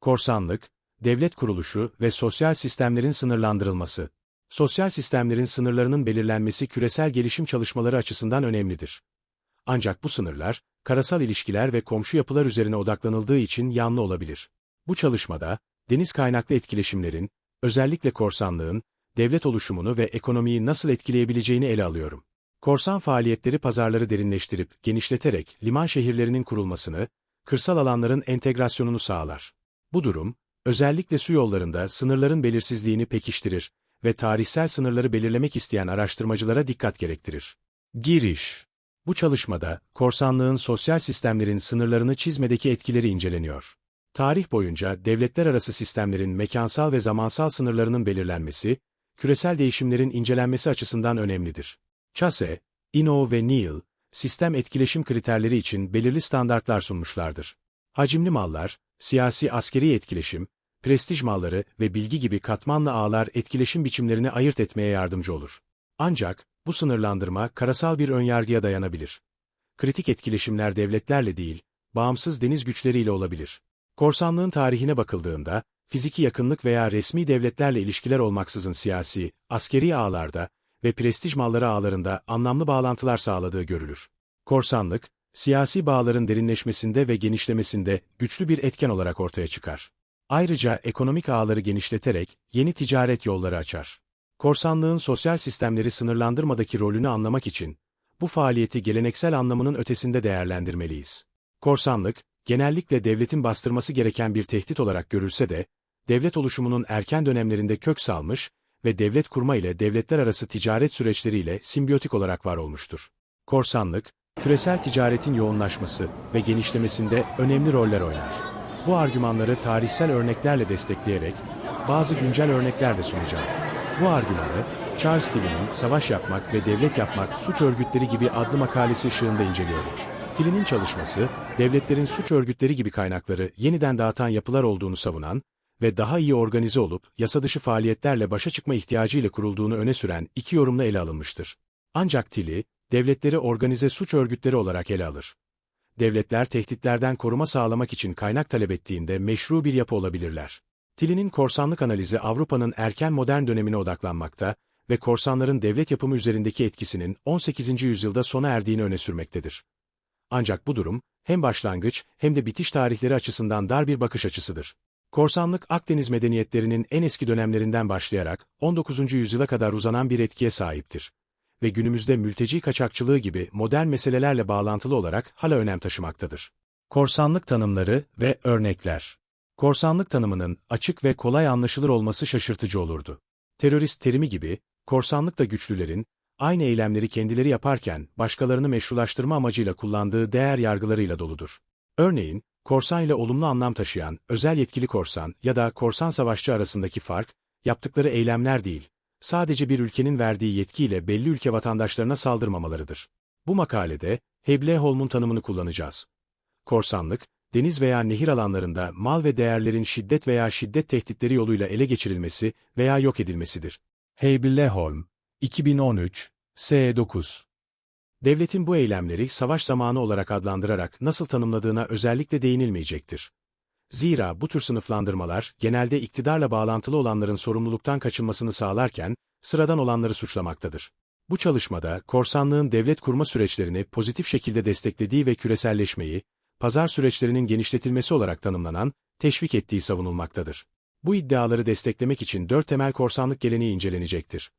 korsanlık, devlet kuruluşu ve sosyal sistemlerin sınırlandırılması. Sosyal sistemlerin sınırlarının belirlenmesi küresel gelişim çalışmaları açısından önemlidir. Ancak bu sınırlar, karasal ilişkiler ve komşu yapılar üzerine odaklanıldığı için yanlı olabilir. Bu çalışmada, deniz kaynaklı etkileşimlerin, özellikle korsanlığın, devlet oluşumunu ve ekonomiyi nasıl etkileyebileceğini ele alıyorum. Korsan faaliyetleri pazarları derinleştirip, genişleterek liman şehirlerinin kurulmasını, kırsal alanların entegrasyonunu sağlar. Bu durum, özellikle su yollarında sınırların belirsizliğini pekiştirir ve tarihsel sınırları belirlemek isteyen araştırmacılara dikkat gerektirir. Giriş Bu çalışmada, korsanlığın sosyal sistemlerin sınırlarını çizmedeki etkileri inceleniyor. Tarih boyunca devletler arası sistemlerin mekansal ve zamansal sınırlarının belirlenmesi, küresel değişimlerin incelenmesi açısından önemlidir. Chase, Ino ve Neal, sistem etkileşim kriterleri için belirli standartlar sunmuşlardır. Hacimli mallar, siyasi askeri etkileşim, prestij malları ve bilgi gibi katmanlı ağlar etkileşim biçimlerini ayırt etmeye yardımcı olur. Ancak, bu sınırlandırma karasal bir önyargıya dayanabilir. Kritik etkileşimler devletlerle değil, bağımsız deniz güçleriyle olabilir. Korsanlığın tarihine bakıldığında, fiziki yakınlık veya resmi devletlerle ilişkiler olmaksızın siyasi, askeri ağlarda ve prestij malları ağlarında anlamlı bağlantılar sağladığı görülür. Korsanlık, siyasi bağların derinleşmesinde ve genişlemesinde güçlü bir etken olarak ortaya çıkar. Ayrıca ekonomik ağları genişleterek yeni ticaret yolları açar. Korsanlığın sosyal sistemleri sınırlandırmadaki rolünü anlamak için, bu faaliyeti geleneksel anlamının ötesinde değerlendirmeliyiz. Korsanlık, genellikle devletin bastırması gereken bir tehdit olarak görülse de, devlet oluşumunun erken dönemlerinde kök salmış ve devlet kurma ile devletler arası ticaret süreçleriyle simbiyotik olarak var olmuştur. Korsanlık, küresel ticaretin yoğunlaşması ve genişlemesinde önemli roller oynar. Bu argümanları tarihsel örneklerle destekleyerek bazı güncel örnekler de sunacağım. Bu argümanı, Charles Tilly'nin Savaş Yapmak ve Devlet Yapmak Suç Örgütleri gibi adlı makalesi ışığında inceliyorum. Tilly'nin çalışması, devletlerin suç örgütleri gibi kaynakları yeniden dağıtan yapılar olduğunu savunan ve daha iyi organize olup yasadışı faaliyetlerle başa çıkma ihtiyacıyla kurulduğunu öne süren iki yorumla ele alınmıştır. Ancak Tilly, devletleri organize suç örgütleri olarak ele alır. Devletler tehditlerden koruma sağlamak için kaynak talep ettiğinde meşru bir yapı olabilirler. Tilly'nin korsanlık analizi Avrupa'nın erken modern dönemine odaklanmakta ve korsanların devlet yapımı üzerindeki etkisinin 18. yüzyılda sona erdiğini öne sürmektedir. Ancak bu durum, hem başlangıç hem de bitiş tarihleri açısından dar bir bakış açısıdır. Korsanlık Akdeniz medeniyetlerinin en eski dönemlerinden başlayarak 19. yüzyıla kadar uzanan bir etkiye sahiptir ve günümüzde mülteci kaçakçılığı gibi modern meselelerle bağlantılı olarak hala önem taşımaktadır. Korsanlık tanımları ve örnekler Korsanlık tanımının açık ve kolay anlaşılır olması şaşırtıcı olurdu. Terörist terimi gibi, korsanlık da güçlülerin, aynı eylemleri kendileri yaparken başkalarını meşrulaştırma amacıyla kullandığı değer yargılarıyla doludur. Örneğin, korsan ile olumlu anlam taşıyan, özel yetkili korsan ya da korsan savaşçı arasındaki fark, yaptıkları eylemler değil, sadece bir ülkenin verdiği yetkiyle belli ülke vatandaşlarına saldırmamalarıdır. Bu makalede, Heble Holm'un tanımını kullanacağız. Korsanlık, deniz veya nehir alanlarında mal ve değerlerin şiddet veya şiddet tehditleri yoluyla ele geçirilmesi veya yok edilmesidir. Heble Holm, 2013, S9 Devletin bu eylemleri savaş zamanı olarak adlandırarak nasıl tanımladığına özellikle değinilmeyecektir. Zira bu tür sınıflandırmalar genelde iktidarla bağlantılı olanların sorumluluktan kaçınmasını sağlarken, sıradan olanları suçlamaktadır. Bu çalışmada korsanlığın devlet kurma süreçlerini pozitif şekilde desteklediği ve küreselleşmeyi, pazar süreçlerinin genişletilmesi olarak tanımlanan, teşvik ettiği savunulmaktadır. Bu iddiaları desteklemek için dört temel korsanlık geleneği incelenecektir.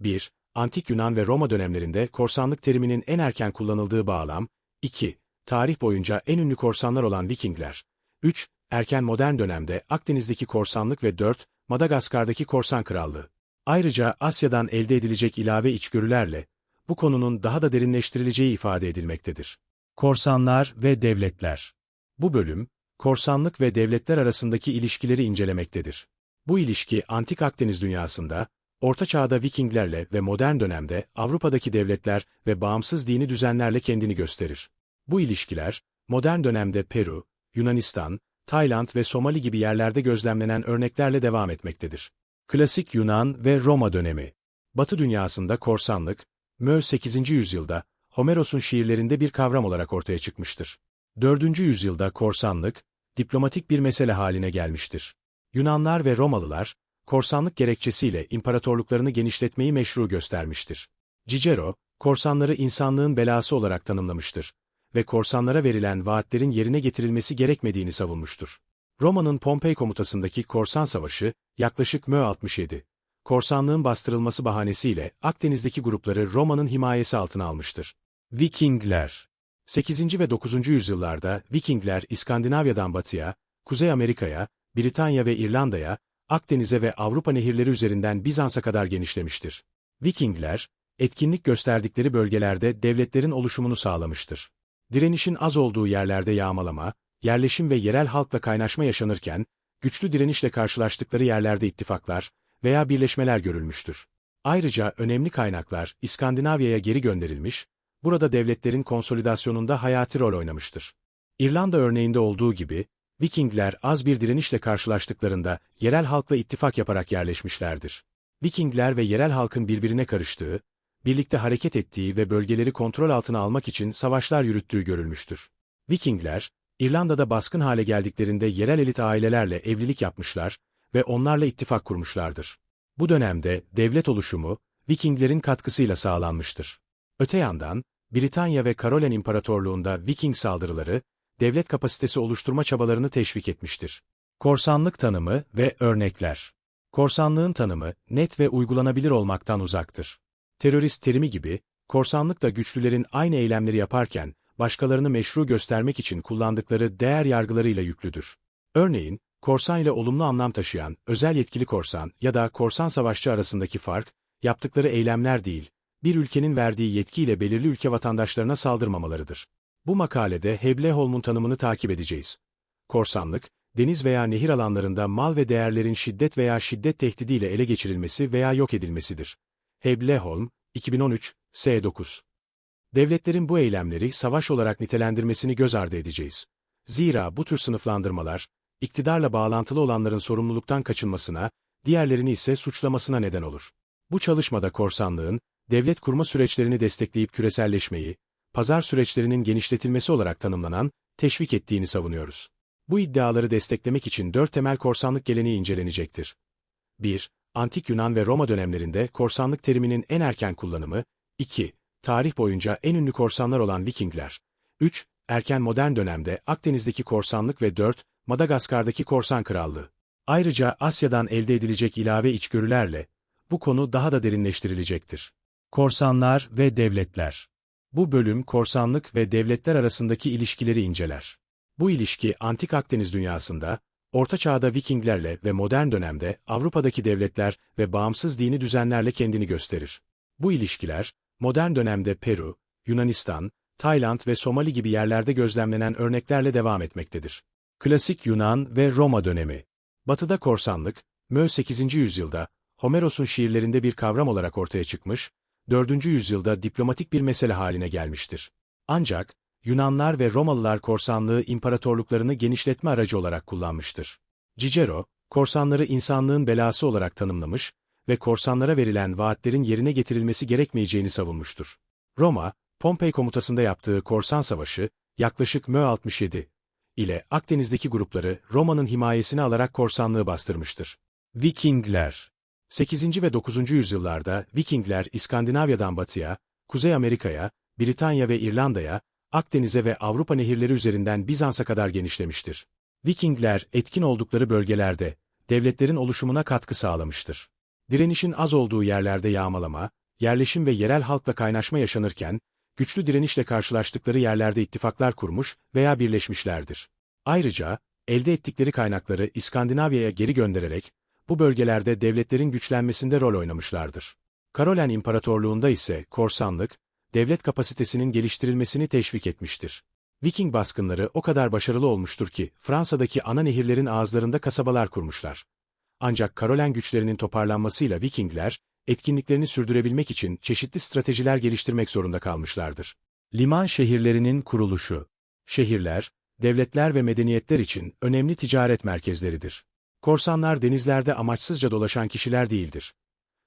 1. Antik Yunan ve Roma dönemlerinde korsanlık teriminin en erken kullanıldığı bağlam, 2. Tarih boyunca en ünlü korsanlar olan Vikingler, 3. Erken modern dönemde Akdeniz'deki korsanlık ve 4. Madagaskar'daki korsan krallığı. Ayrıca Asya'dan elde edilecek ilave içgörülerle, bu konunun daha da derinleştirileceği ifade edilmektedir. Korsanlar ve Devletler Bu bölüm, korsanlık ve devletler arasındaki ilişkileri incelemektedir. Bu ilişki Antik Akdeniz dünyasında, Orta Çağ'da Vikinglerle ve modern dönemde Avrupa'daki devletler ve bağımsız dini düzenlerle kendini gösterir. Bu ilişkiler, modern dönemde Peru, Yunanistan, Tayland ve Somali gibi yerlerde gözlemlenen örneklerle devam etmektedir. Klasik Yunan ve Roma dönemi Batı dünyasında korsanlık, Mö 8. yüzyılda, Homeros'un şiirlerinde bir kavram olarak ortaya çıkmıştır. 4. yüzyılda korsanlık, diplomatik bir mesele haline gelmiştir. Yunanlar ve Romalılar, korsanlık gerekçesiyle imparatorluklarını genişletmeyi meşru göstermiştir. Cicero, korsanları insanlığın belası olarak tanımlamıştır ve korsanlara verilen vaatlerin yerine getirilmesi gerekmediğini savunmuştur. Roma'nın Pompei komutasındaki korsan savaşı, yaklaşık Mö 67, korsanlığın bastırılması bahanesiyle Akdeniz'deki grupları Roma'nın himayesi altına almıştır. Vikingler 8. ve 9. yüzyıllarda Vikingler İskandinavya'dan batıya, Kuzey Amerika'ya, Britanya ve İrlanda'ya, Akdeniz'e ve Avrupa nehirleri üzerinden Bizans'a kadar genişlemiştir. Vikingler, etkinlik gösterdikleri bölgelerde devletlerin oluşumunu sağlamıştır. Direnişin az olduğu yerlerde yağmalama, yerleşim ve yerel halkla kaynaşma yaşanırken, güçlü direnişle karşılaştıkları yerlerde ittifaklar veya birleşmeler görülmüştür. Ayrıca önemli kaynaklar İskandinavya'ya geri gönderilmiş, burada devletlerin konsolidasyonunda hayati rol oynamıştır. İrlanda örneğinde olduğu gibi, Vikingler az bir direnişle karşılaştıklarında yerel halkla ittifak yaparak yerleşmişlerdir. Vikingler ve yerel halkın birbirine karıştığı, birlikte hareket ettiği ve bölgeleri kontrol altına almak için savaşlar yürüttüğü görülmüştür. Vikingler, İrlanda'da baskın hale geldiklerinde yerel elit ailelerle evlilik yapmışlar ve onlarla ittifak kurmuşlardır. Bu dönemde devlet oluşumu, Vikinglerin katkısıyla sağlanmıştır. Öte yandan, Britanya ve Karolen İmparatorluğunda Viking saldırıları, devlet kapasitesi oluşturma çabalarını teşvik etmiştir. Korsanlık tanımı ve örnekler Korsanlığın tanımı, net ve uygulanabilir olmaktan uzaktır. Terörist terimi gibi, korsanlık da güçlülerin aynı eylemleri yaparken, başkalarını meşru göstermek için kullandıkları değer yargılarıyla yüklüdür. Örneğin, korsan ile olumlu anlam taşıyan, özel yetkili korsan ya da korsan savaşçı arasındaki fark, yaptıkları eylemler değil, bir ülkenin verdiği yetkiyle belirli ülke vatandaşlarına saldırmamalarıdır. Bu makalede Hebleholm'un tanımını takip edeceğiz. Korsanlık, deniz veya nehir alanlarında mal ve değerlerin şiddet veya şiddet tehdidiyle ele geçirilmesi veya yok edilmesidir. Hebleholm, 2013, S9. Devletlerin bu eylemleri savaş olarak nitelendirmesini göz ardı edeceğiz. Zira bu tür sınıflandırmalar, iktidarla bağlantılı olanların sorumluluktan kaçınmasına, diğerlerini ise suçlamasına neden olur. Bu çalışmada korsanlığın, devlet kurma süreçlerini destekleyip küreselleşmeyi, pazar süreçlerinin genişletilmesi olarak tanımlanan, teşvik ettiğini savunuyoruz. Bu iddiaları desteklemek için dört temel korsanlık geleneği incelenecektir. 1. Antik Yunan ve Roma dönemlerinde korsanlık teriminin en erken kullanımı, 2. Tarih boyunca en ünlü korsanlar olan Vikingler, 3. Erken modern dönemde Akdeniz'deki korsanlık ve 4. Madagaskar'daki korsan krallığı. Ayrıca Asya'dan elde edilecek ilave içgörülerle, bu konu daha da derinleştirilecektir. Korsanlar ve Devletler Bu bölüm korsanlık ve devletler arasındaki ilişkileri inceler. Bu ilişki Antik Akdeniz dünyasında, Orta Çağ'da Vikinglerle ve modern dönemde Avrupa'daki devletler ve bağımsız dini düzenlerle kendini gösterir. Bu ilişkiler, modern dönemde Peru, Yunanistan, Tayland ve Somali gibi yerlerde gözlemlenen örneklerle devam etmektedir. Klasik Yunan ve Roma dönemi Batıda korsanlık, Mö 8. yüzyılda, Homeros'un şiirlerinde bir kavram olarak ortaya çıkmış, 4. yüzyılda diplomatik bir mesele haline gelmiştir. Ancak, Yunanlar ve Romalılar korsanlığı imparatorluklarını genişletme aracı olarak kullanmıştır. Cicero, korsanları insanlığın belası olarak tanımlamış ve korsanlara verilen vaatlerin yerine getirilmesi gerekmeyeceğini savunmuştur. Roma, Pompei komutasında yaptığı korsan savaşı, yaklaşık Mö 67 ile Akdeniz'deki grupları Roma'nın himayesine alarak korsanlığı bastırmıştır. Vikingler 8. ve 9. yüzyıllarda Vikingler İskandinavya'dan batıya, Kuzey Amerika'ya, Britanya ve İrlanda'ya, Akdeniz'e ve Avrupa nehirleri üzerinden Bizans'a kadar genişlemiştir. Vikingler etkin oldukları bölgelerde, devletlerin oluşumuna katkı sağlamıştır. Direnişin az olduğu yerlerde yağmalama, yerleşim ve yerel halkla kaynaşma yaşanırken, güçlü direnişle karşılaştıkları yerlerde ittifaklar kurmuş veya birleşmişlerdir. Ayrıca, elde ettikleri kaynakları İskandinavya'ya geri göndererek, bu bölgelerde devletlerin güçlenmesinde rol oynamışlardır. Karolen İmparatorluğunda ise korsanlık, devlet kapasitesinin geliştirilmesini teşvik etmiştir. Viking baskınları o kadar başarılı olmuştur ki, Fransa'daki ana nehirlerin ağızlarında kasabalar kurmuşlar. Ancak Karolen güçlerinin toparlanmasıyla Vikingler, etkinliklerini sürdürebilmek için çeşitli stratejiler geliştirmek zorunda kalmışlardır. Liman şehirlerinin kuruluşu Şehirler, devletler ve medeniyetler için önemli ticaret merkezleridir. Korsanlar denizlerde amaçsızca dolaşan kişiler değildir.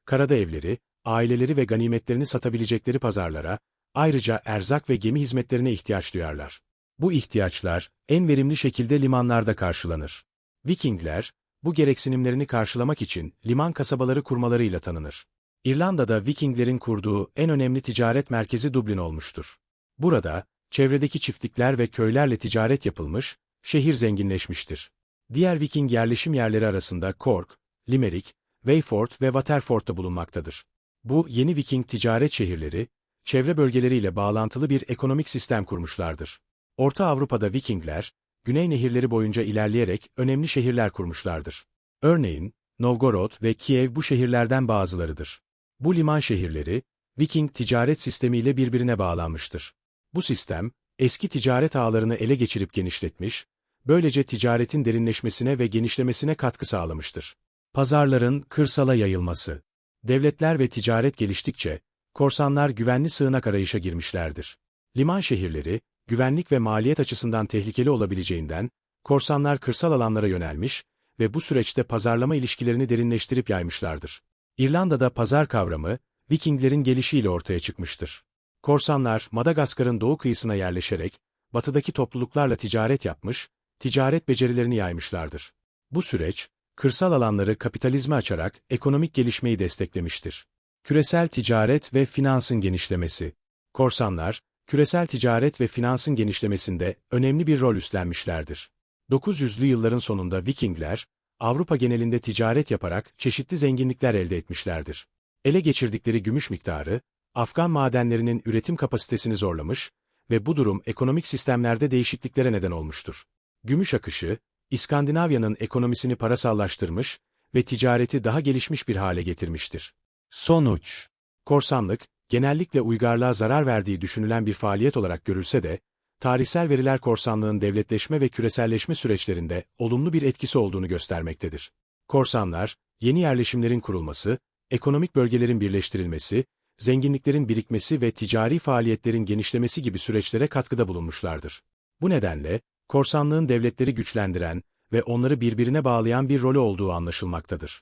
Karada evleri, aileleri ve ganimetlerini satabilecekleri pazarlara, ayrıca erzak ve gemi hizmetlerine ihtiyaç duyarlar. Bu ihtiyaçlar en verimli şekilde limanlarda karşılanır. Vikingler, bu gereksinimlerini karşılamak için liman kasabaları kurmalarıyla tanınır. İrlanda'da Vikinglerin kurduğu en önemli ticaret merkezi Dublin olmuştur. Burada, çevredeki çiftlikler ve köylerle ticaret yapılmış, şehir zenginleşmiştir. Diğer Viking yerleşim yerleri arasında Cork, Limerick, Wayford ve Waterford da bulunmaktadır. Bu yeni Viking ticaret şehirleri, çevre bölgeleriyle bağlantılı bir ekonomik sistem kurmuşlardır. Orta Avrupa'da Vikingler, güney nehirleri boyunca ilerleyerek önemli şehirler kurmuşlardır. Örneğin, Novgorod ve Kiev bu şehirlerden bazılarıdır. Bu liman şehirleri, Viking ticaret sistemiyle birbirine bağlanmıştır. Bu sistem, eski ticaret ağlarını ele geçirip genişletmiş, böylece ticaretin derinleşmesine ve genişlemesine katkı sağlamıştır. Pazarların kırsala yayılması. Devletler ve ticaret geliştikçe, korsanlar güvenli sığınak arayışa girmişlerdir. Liman şehirleri, güvenlik ve maliyet açısından tehlikeli olabileceğinden, korsanlar kırsal alanlara yönelmiş ve bu süreçte pazarlama ilişkilerini derinleştirip yaymışlardır. İrlanda'da pazar kavramı, Vikinglerin gelişiyle ortaya çıkmıştır. Korsanlar, Madagaskar'ın doğu kıyısına yerleşerek, batıdaki topluluklarla ticaret yapmış, ticaret becerilerini yaymışlardır. Bu süreç, kırsal alanları kapitalizme açarak ekonomik gelişmeyi desteklemiştir. Küresel ticaret ve finansın genişlemesi. Korsanlar, küresel ticaret ve finansın genişlemesinde önemli bir rol üstlenmişlerdir. 900'lü yılların sonunda Vikingler, Avrupa genelinde ticaret yaparak çeşitli zenginlikler elde etmişlerdir. Ele geçirdikleri gümüş miktarı, Afgan madenlerinin üretim kapasitesini zorlamış ve bu durum ekonomik sistemlerde değişikliklere neden olmuştur. Gümüş akışı, İskandinavya'nın ekonomisini parasallaştırmış ve ticareti daha gelişmiş bir hale getirmiştir. Sonuç Korsanlık, genellikle uygarlığa zarar verdiği düşünülen bir faaliyet olarak görülse de, tarihsel veriler korsanlığın devletleşme ve küreselleşme süreçlerinde olumlu bir etkisi olduğunu göstermektedir. Korsanlar, yeni yerleşimlerin kurulması, ekonomik bölgelerin birleştirilmesi, zenginliklerin birikmesi ve ticari faaliyetlerin genişlemesi gibi süreçlere katkıda bulunmuşlardır. Bu nedenle, korsanlığın devletleri güçlendiren ve onları birbirine bağlayan bir rolü olduğu anlaşılmaktadır.